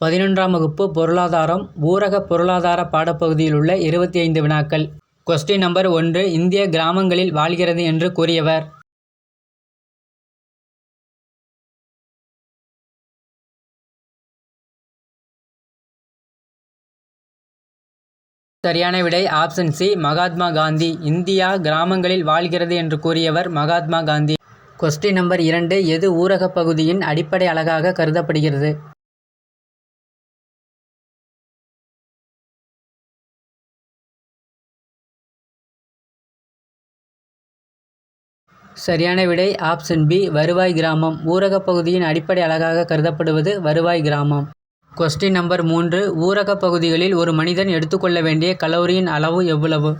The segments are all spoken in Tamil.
பதினொன்றாம் வகுப்பு பொருளாதாரம் ஊரக பொருளாதார பாடப்பகுதியில் உள்ள இருபத்தி ஐந்து வினாக்கள். கொஸ்டின் நம்பர் ஒன்று இந்திய கிராமங்களில் வாழ்கிறது என்று கூறியவர். சரியான விடை option C Mahatma Gandhi. India கிராமங்களில் வாழ்கிறது என்று கூறியவர் மகாத்மா காந்தி. கொஸ்டின் நம்பர் இரண்டு எது ஊரகப் பகுதியின் அடிப்படை அழகாக கருதப்படுகிறது? சரியான விடை ஆப்ஷன் பி வருவாய் கிராமம். ஊரகப் பகுதியின் அடிப்படை அழகாக கருதப்படுவது வருவாய் கிராமம். கொஸ்டின் நம்பர் மூன்று ஊரகப் பகுதிகளில் ஒரு மனிதன் எடுத்துக்கொள்ள வேண்டிய கலோரியின் அளவு எவ்வளவு?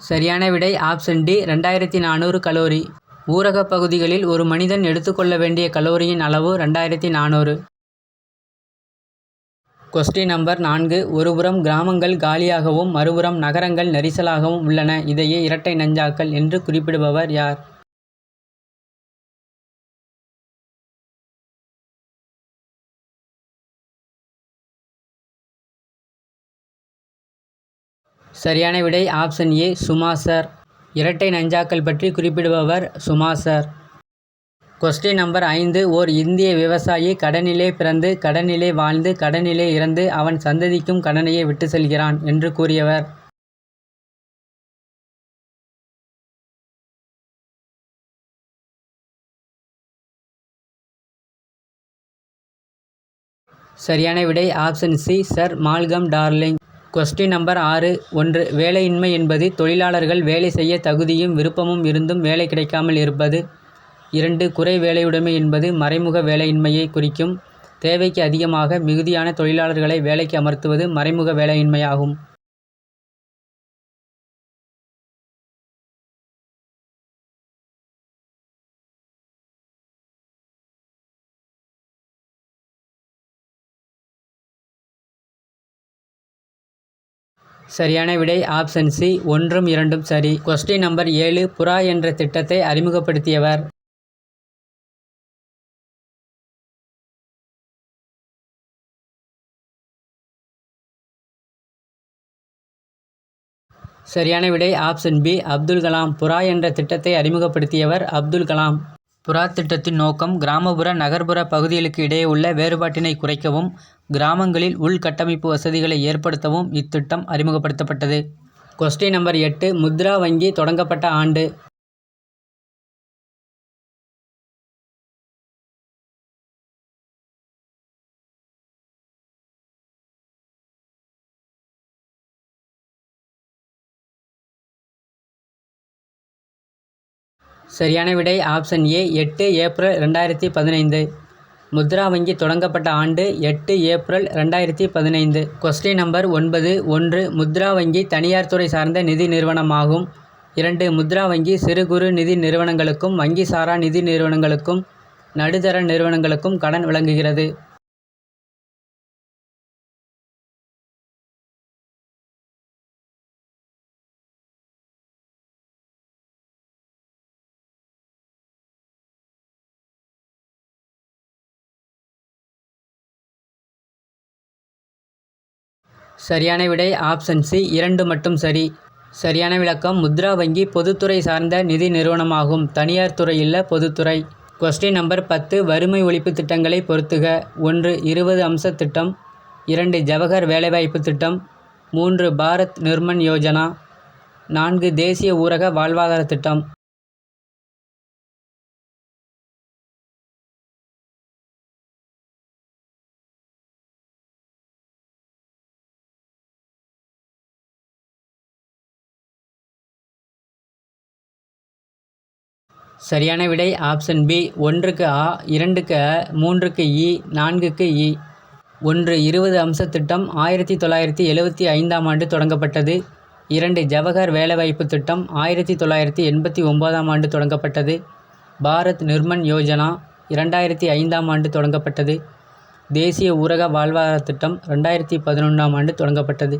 சரியான விடை ஆப்ஷன் டி ரெண்டாயிரத்தி நானூறு கலோரி. ஊரகப் பகுதிகளில் ஒரு மனிதன் எடுத்துக்கொள்ள வேண்டிய கலோரியின் அளவு ரெண்டாயிரத்தி நானூறு. கொஸ்டின் நம்பர் நான்கு. ஒருபுறம் கிராமங்கள் காலியாகவும் மறுபுறம் நகரங்கள் நெரிசலாகவும் உள்ளன. இதையே இரட்டை நஞ்சாக்கல் என்று குறிப்பிடுபவர் யார்? சரியான விடை ஆப்ஷன் ஏ. சுமாசர் இரட்டை நஞ்சாக்கள் பற்றி குறிப்பிடுபவர் சுமாசர் கொஸ்டின் நம்பர் ஐந்து. ஓர் இந்திய விவசாயி கடனிலே பிறந்து கடனிலே வாழ்ந்து கடனிலே இறந்து அவன் சந்ததிக்கும் கடனையே விட்டு செல்கிறான் என்று கூறியவர். சரியான விடை option C sir. Malcolm Darling. Question number ஆறு. ஒன்று வேலையின்மை என்பது தொழிலாளர்கள் வேலை செய்ய தகுதியும் விருப்பமும் இருந்தும் வேலை கிடைக்காமல் இருப்பது. இரண்டு குறை வேலையுடைமை என்பது மறைமுக வேலையின்மையை குறிக்கும். தேவைக்கு அதிகமாக மிகுதியான தொழிலாளர்களை வேலைக்கு அமர்த்துவது மறைமுக வேலையின்மையாகும். சரியான விடை ஆப்ஷன் சி ஒன்றும் இரண்டும் சரி. கொஸ்டின் நம்பர் ஏழு புறா என்ற திட்டத்தை அறிமுகப்படுத்தியவர். சரியான விடை ஆப்ஷன் பி அப்துல் கலாம். புறா என்ற திட்டத்தை அறிமுகப்படுத்தியவர் அப்துல் கலாம். புறா திட்டத்தின் நோக்கம் கிராமப்புற நகர்ப்புற பகுதிகளுக்கு இடையே உள்ள வேறுபாட்டினை குறைக்கவும் கிராமங்களில் உள்கட்டமைப்பு வசதிகளை ஏற்படுத்தவும் இத்திட்டம் அறிமுகப்படுத்தப்பட்டது. கொஸ்டின் நம்பர் எட்டு முத்ரா வங்கி தொடங்கப்பட்ட ஆண்டு. சரியான விடை ஆப்ஷன் ஏ. எட்டு ஏப்ரல் ரெண்டாயிரத்தி பதினைந்து. முத்ரா வங்கி தொடங்கப்பட்ட ஆண்டு எட்டு ஏப்ரல் ரெண்டாயிரத்தி பதினைந்து. கொஸ்டின் நம்பர் ஒன்பது ஒன்று முத்ரா வங்கி தனியார் துறை சார்ந்த நிதி நிறுவனமாகும். இரண்டு முத்ரா வங்கி சிறு குறு நிதி நிறுவனங்களுக்கும் வங்கி சாரா நிதி நிறுவனங்களுக்கும் நடுத்தர நிறுவனங்களுக்கும் கடன் வழங்குகிறது. சரியான விடை ஆப்ஷன் சி இரண்டு மட்டும் சரி. சரியான விளக்கம் முத்ரா வங்கி பொதுத்துறை சார்ந்த நிதி நிறுவனமாகும். தனியார் துறையில் பொதுத்துறை. கொஸ்டின் நம்பர் பத்து வறுமை ஒழிப்பு திட்டங்களை பொறுத்துக. ஒன்று இருபது அம்ச திட்டம். இரண்டு ஜவஹர் வேலைவாய்ப்பு திட்டம். மூன்று பாரத் நிர்மன் யோஜனா. நான்கு தேசிய ஊரக வாழ்வாதார திட்டம். சரியான விடை ஆப்ஷன் பி ஒன்றுக்கு ஆ இரண்டுக்கு அ மூன்றுக்கு இ நான்குக்கு இ. ஒன்று இருபது அம்ச திட்டம் ஆயிரத்தி தொள்ளாயிரத்தி எழுவத்தி ஐந்தாம் ஆண்டு தொடங்கப்பட்டது. இரண்டு ஜவஹர் வேலைவாய்ப்பு திட்டம் ஆயிரத்தி தொள்ளாயிரத்தி எண்பத்தி ஒம்போதாம் ஆண்டு தொடங்கப்பட்டது. பாரத் நிர்மன் யோஜனா இரண்டாயிரத்தி ஐந்தாம் ஆண்டு தொடங்கப்பட்டது. தேசிய ஊரக வாழ்வாதார திட்டம் ரெண்டாயிரத்தி பதினொன்றாம் ஆண்டு தொடங்கப்பட்டது.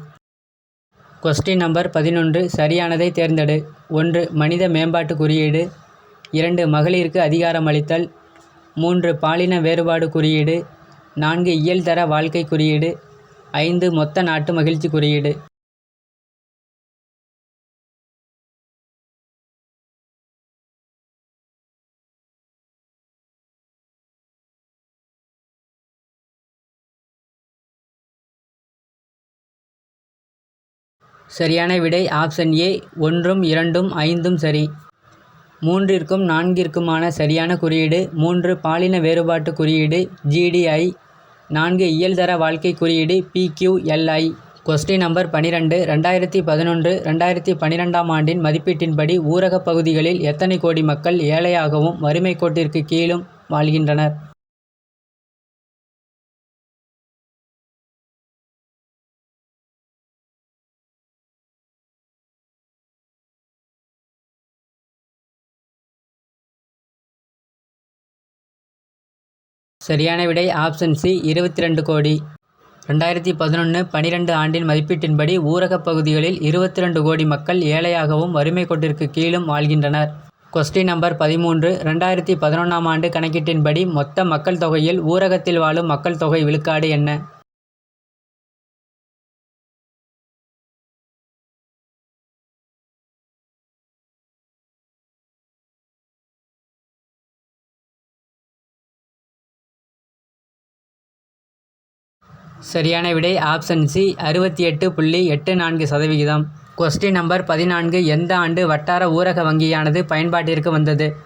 கொஸ்டின் நம்பர் பதினொன்று. சரியானதை தேர்ந்தெடு. ஒன்று மனித மேம்பாட்டு குறியீடு. இரண்டு மகளிருக்கு அதிகாரம் அளித்தல். மூன்று பாலின வேறுபாடு குறியீடு. நான்கு இயல்தர வாழ்க்கை குறியீடு. ஐந்து மொத்த நாட்டு மகிழ்ச்சி குறியீடு. சரியான விடை ஆப்ஷன் ஏ. ஒன்றும் இரண்டும் ஐந்தும் சரி. மூன்றிற்கும் நான்கிற்குமான சரியான குறியீடு மூன்று பாலின வேறுபாட்டு குறியீடு ஜிடிஐ நான்கு இயல்தர வாழ்க்கை குறியீடு பிக்யூஎல்ஐ கொஸ்டின் நம்பர் பனிரெண்டு ரெண்டாயிரத்தி பதினொன்று ரெண்டாயிரத்தி பன்னிரெண்டாம் ஆண்டின் மதிப்பீட்டின்படி ஊரகப் பகுதிகளில் எத்தனை கோடி மக்கள் ஏழையாகவும் வறுமை கோட்டிற்கு கீழும் வாழ்கின்றனர்? சரியான விடை ஆப்ஷன் சி இருபத்தி ரெண்டு கோடி. ரெண்டாயிரத்தி பதினொன்று பனிரெண்டு ஆண்டின் மதிப்பீட்டின்படி ஊரகப் பகுதிகளில் இருபத்தி ரெண்டு கோடி மக்கள் ஏழையாகவும் வறுமை கோட்டிற்கு கீழும் வாழ்கின்றனர். கொஸ்டின் நம்பர் பதிமூன்று ரெண்டாயிரத்தி பதினொன்றாம் ஆண்டு கணக்கீட்டின்படி மொத்த மக்கள் தொகையில் ஊரகத்தில் வாழும் மக்கள் தொகை விழுக்காடு என்ன? சரியான விடை ஆப்ஷன் சி அறுபத்தி எட்டு புள்ளி எட்டு நான்கு சதவிகிதம். கொஸ்டின் நம்பர் பதினான்கு எந்த ஆண்டு வட்டார ஊரக வங்கியானது பயன்பாட்டிற்கு வந்தது?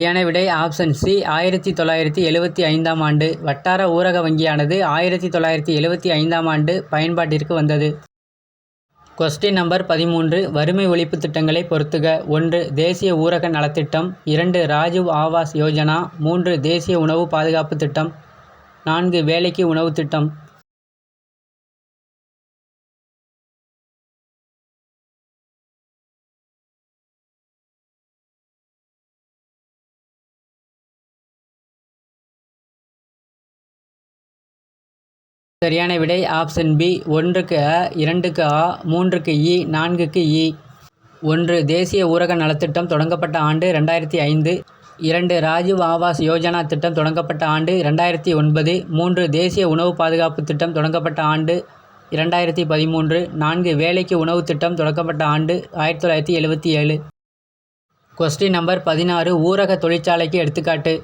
சரியான விடை ஆப்ஷன் சி ஆயிரத்தி தொள்ளாயிரத்தி எழுவத்தி ஐந்தாம் ஆண்டு. வட்டார ஊரக வங்கியானது ஆயிரத்தி தொள்ளாயிரத்தி எழுவத்தி ஐந்தாம் ஆண்டு பயன்பாட்டிற்கு வந்தது. கொஸ்டின் நம்பர் பதிமூன்று வறுமை ஒழிப்பு திட்டங்களை பொறுத்துக. ஒன்று தேசிய ஊரக நலத்திட்டம். இரண்டு ராஜீவ் ஆவாஸ் யோஜனா. மூன்று தேசிய உணவு பாதுகாப்பு திட்டம். நான்கு வேலைக்கு உணவு திட்டம். சரியான விடை ஆப்ஷன் பி. ஒன்றுக்கு அ இரண்டுக்கு ஆ மூன்றுக்கு இ நான்குக்கு இ. ஒன்று தேசிய ஊரக நலத்திட்டம் தொடங்கப்பட்ட ஆண்டு ரெண்டாயிரத்தி ஐந்து. இரண்டு ராஜீவ் ஆவாஸ் யோஜனா திட்டம் தொடங்கப்பட்ட ஆண்டு ரெண்டாயிரத்தி ஒன்பது. மூன்று தேசிய உணவு பாதுகாப்பு திட்டம் தொடங்கப்பட்ட ஆண்டு இரண்டாயிரத்தி பதிமூன்று. நான்கு வேலைக்கு உணவு திட்டம் தொடங்கப்பட்ட ஆண்டு ஆயிரத்தி தொள்ளாயிரத்தி எழுபத்தி ஏழு. கொஸ்டின் நம்பர் பதினாறு ஊரக தொழிற்சாலைக்கு எடுத்துக்காட்டு.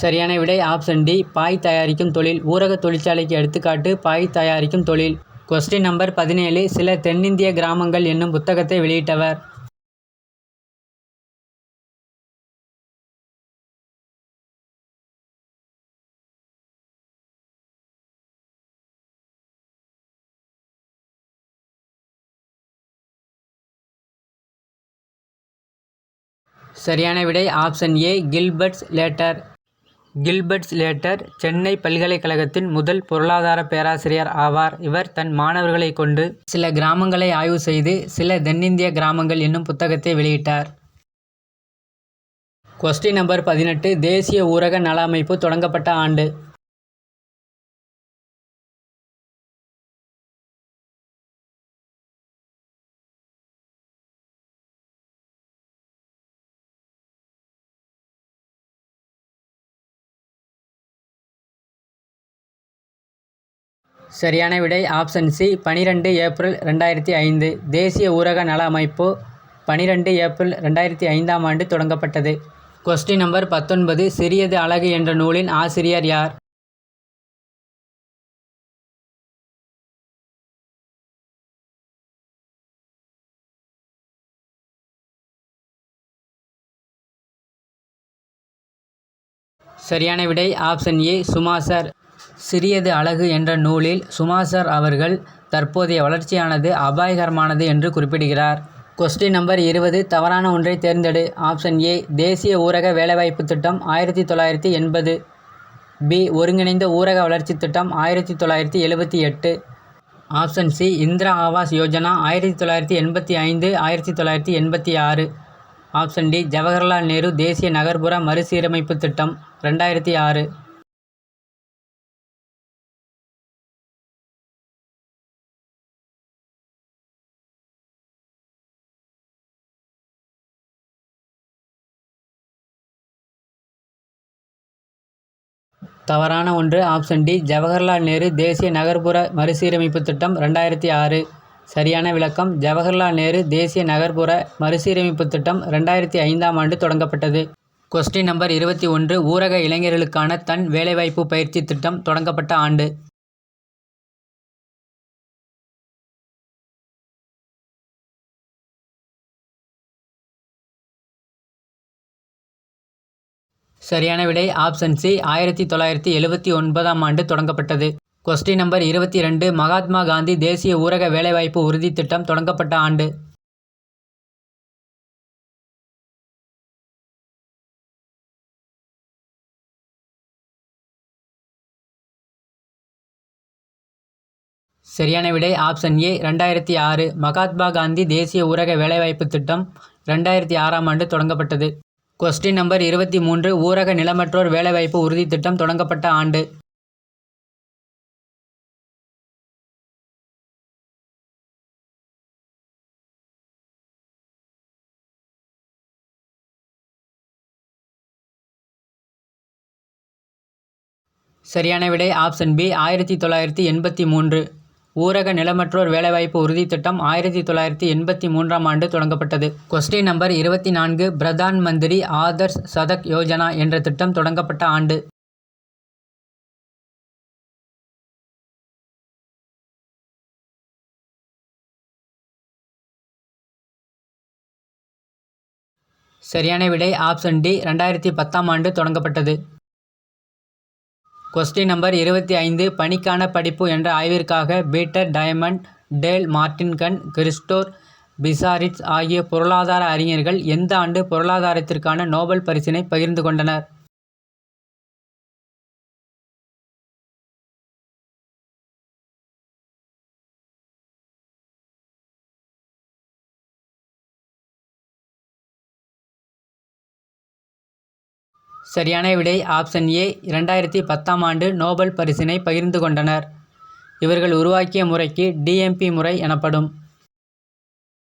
சரியான விடை ஆப்ஷன் டி பாய் தயாரிக்கும் தொழில். ஊரக தொழிற்சாலைக்கு எடுத்துக்காட்டு பாய் தயாரிக்கும் தொழில். கொஸ்டின் நம்பர் பதினேழு. சில தென்னிந்திய கிராமங்கள் என்னும் புத்தகத்தை வெளியிட்டவர். சரியான விடை option A Gilbert Slater Gilbert Slater Chennai பல்கலைக்கழகத்தின் முதல் பொருளாதார பேராசிரியர் ஆவார். இவர் தன் மாணவர்களை கொண்டு சில கிராமங்களை ஆய்வு செய்து சில தென்னிந்திய கிராமங்கள் என்னும் புத்தகத்தை வெளியிட்டார். கொஸ்டின் நம்பர் பதினெட்டு. தேசிய ஊரக நல அமைப்பு தொடங்கப்பட்ட ஆண்டு. சரியான விடை ஆப்ஷன் சி பனிரெண்டு ஏப்ரல் ரெண்டாயிரத்தி ஐந்து. தேசிய ஊரக நல அமைப்பு பனிரெண்டு ஏப்ரல் ரெண்டாயிரத்தி ஐந்தாம் ஆண்டு தொடங்கப்பட்டது. கொஸ்டின் நம்பர் பத்தொன்பது சிறியது அழகு என்ற நூலின் ஆசிரியர் யார்? சரியான விடை ஆப்ஷன் ஏ சுமாசர் சிறியது அழகு என்ற நூலில் சுமாசர் அவர்கள் தற்போதைய வளர்ச்சியானது அபாயகரமானது என்று குறிப்பிடுகிறார். கொஸ்டின் நம்பர் இருபது தவறான ஒன்றை தேர்ந்தெடு. ஆப்ஷன் ஏ தேசிய ஊரக வேலைவாய்ப்பு திட்டம் ஆயிரத்தி தொள்ளாயிரத்தி எண்பது. பி ஒருங்கிணைந்த ஊரக வளர்ச்சி திட்டம் ஆயிரத்தி தொள்ளாயிரத்தி எழுபத்தி எட்டு. ஆப்ஷன் சி இந்திரா ஆவாஸ் யோஜனா ஆயிரத்தி தொள்ளாயிரத்தி எண்பத்தி ஐந்து ஆயிரத்தி தொள்ளாயிரத்தி எண்பத்தி ஆறு. ஆப்ஷன் டி ஜவஹர்லால் நேரு தேசிய நகர்ப்புற மறுசீரமைப்பு திட்டம் ரெண்டாயிரத்தி ஆறு. தவறான ஒன்று. Option D. ஜவஹர்லால் நேரு தேசிய நகர்ப்புற மறுசீரமைப்பு திட்டம் ரெண்டாயிரத்தி ஆறு. சரியான விளக்கம். ஜவஹர்லால் நேரு தேசிய நகர்ப்புற மறுசீரமைப்பு திட்டம் ரெண்டாயிரத்தி ஐந்தாம் ஆண்டு தொடங்கப்பட்டது. கொஸ்டின் நம்பர் இருபத்தி ஒன்று. ஊரக இளைஞர்களுக்கான தன் வேலைவாய்ப்பு பயிற்சி திட்டம் தொடங்கப்பட்ட ஆண்டு. சரியான விடை ஆப்ஷன் சி ஆயிரத்தி தொள்ளாயிரத்தி எழுபத்தி ஒன்பதாம் ஆண்டு தொடங்கப்பட்டது. கொஸ்டின் நம்பர் இருபத்தி ரெண்டு மகாத்மா காந்தி தேசிய ஊரக வேலைவாய்ப்பு உறுதி திட்டம் தொடங்கப்பட்ட ஆண்டு. சரியான விடை ஆப்ஷன் ஏ ரெண்டாயிரத்தி ஆறு மகாத்மா காந்தி தேசிய ஊரக வேலைவாய்ப்பு திட்டம் ரெண்டாயிரத்தி ஆறாம் ஆண்டு தொடங்கப்பட்டது. கொஸ்டின் நம்பர் இருபத்தி மூன்று ஊரக நிலமற்றோர் வேலைவாய்ப்பு உறுதி திட்டம் தொடங்கப்பட்ட ஆண்டு. சரியான விடை ஆப்ஷன் பி ஆயிரத்தி தொள்ளாயிரத்தி எண்பத்தி மூன்று. ஊரக நிலமற்றோர் வேலைவாய்ப்பு உறுதி திட்டம் ஆயிரத்தி தொள்ளாயிரத்தி எண்பத்தி மூன்றாம் ஆண்டு தொடங்கப்பட்டது. கொஸ்டின் நம்பர் இருபத்தி நான்கு பிரதான் மந்திரி ஆதர்ஷ் சதக் யோஜனா என்ற திட்டம் தொடங்கப்பட்ட ஆண்டு. சரியான விடை ஆப்ஷன் டி ரெண்டாயிரத்தி பத்தாம் ஆண்டு தொடங்கப்பட்டது. கொஸ்டின் நம்பர் இருபத்தி ஐந்து பணிக்கான படிப்பு என்ற ஆய்விற்காக Peter Diamond Dale Mortensen Christopher Pissarides ஆகிய பொருளாதார அறிஞர்கள் எந்த ஆண்டு பொருளாதாரத்திற்கான நோபல் பரிசினை பகிர்ந்து கொண்டனர்? சரியான விடை ஆப்ஷன் ஏ. இரண்டாயிரத்தி பத்தாம் ஆண்டு நோபல் பரிசினை பகிர்ந்து கொண்டனர். இவர்கள் உருவாக்கிய முறைக்கு டிஎம்பி முறை எனப்படும்.